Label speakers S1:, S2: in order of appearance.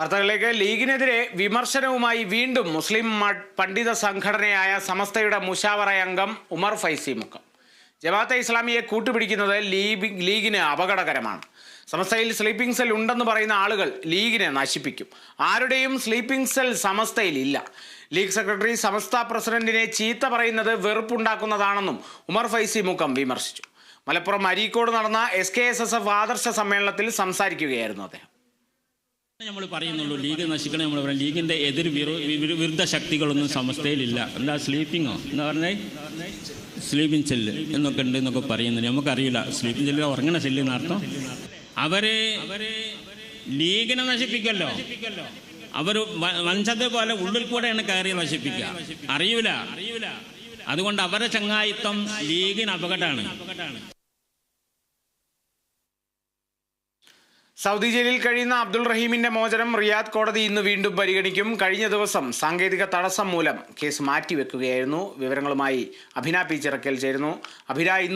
S1: വാർത്തകളിലേക്ക്. ലീഗിനെതിരെ വിമർശനവുമായി വീണ്ടും മുസ്ലിം പണ്ഡിത സംഘടനയായ സമസ്തയുടെ മുഷാവറ അംഗം ഉമർ ഫൈസി മുക്കം. ജമാഅത്തെ ഇസ്ലാമിയെ കൂട്ടുപിടിക്കുന്നത് ലീബി- ലീഗിന് അപകടകരമാണ്. സമസ്തയിൽ സ്ലീപ്പിംഗ് സെൽ ഉണ്ടെന്ന് പറയുന്ന ആളുകൾ ലീഗിനെ നശിപ്പിക്കും. ആരുടെയും സ്ലീപ്പിംഗ് സെൽ സമസ്തയിൽ ഇല്ല. ലീഗ് സെക്രട്ടറി സമസ്ത പ്രസിഡന്റിനെ ചീത്ത പറയുന്നത് വെറുപ്പുണ്ടാക്കുന്നതാണെന്നും ഉമർ ഫൈസി മുക്കം വിമർശിച്ചു. മലപ്പുറം അരീക്കോട് നടന്ന S K S S F ആദർശ സമ്മേളനത്തിൽ സംസാരിക്കുകയായിരുന്നു അദ്ദേഹം.
S2: നമ്മൾ പറയുന്നുള്ളൂ ലീഗ് നശിക്കണം നമ്മൾ പറയാം. ലീഗിന്റെ എതിർ വിരുദ്ധ ശക്തികളൊന്നും സമസ്തയിലില്ല. എന്താ സ്ലീപ്പിങ്ങോ എന്ന് പറഞ്ഞാൽ സ്ലീപ്പിംഗ് സെല്ല് എന്നൊക്കെ ഉണ്ട് എന്നൊക്കെ പറയുന്നുണ്ട്. നമുക്കറിയില്ല. സ്ലീപ്പിംഗ് സെല്ല് ഉറങ്ങണ സെല്ല് എന്നർത്ഥം അവർ ലീഗിനെ നശിപ്പിക്കല്ലോ. അവർ വഞ്ചത്തെ പോലെ ഉള്ളിൽ കൂടെയാണ് കയറി നശിപ്പിക്കുക. അറിയൂല അറിയൂല? അതുകൊണ്ട് അവരുടെ ചങ്ങായിത്വം ലീഗിന് അപകടമാണ്.
S1: സൗദി ജയിലിൽ കഴിയുന്ന അബ്ദുൾ റഹീമിന്റെ മോചനം റിയാദ് കോടതി ഇന്ന് വീണ്ടും പരിഗണിക്കും. കഴിഞ്ഞ ദിവസം സാങ്കേതിക തടസ്സം മൂലം കേസ് മാറ്റിവെക്കുകയായിരുന്നു. വിവരങ്ങളുമായി അഭിന പി ചിറക്കൽ ചേരുന്നു. അഭിന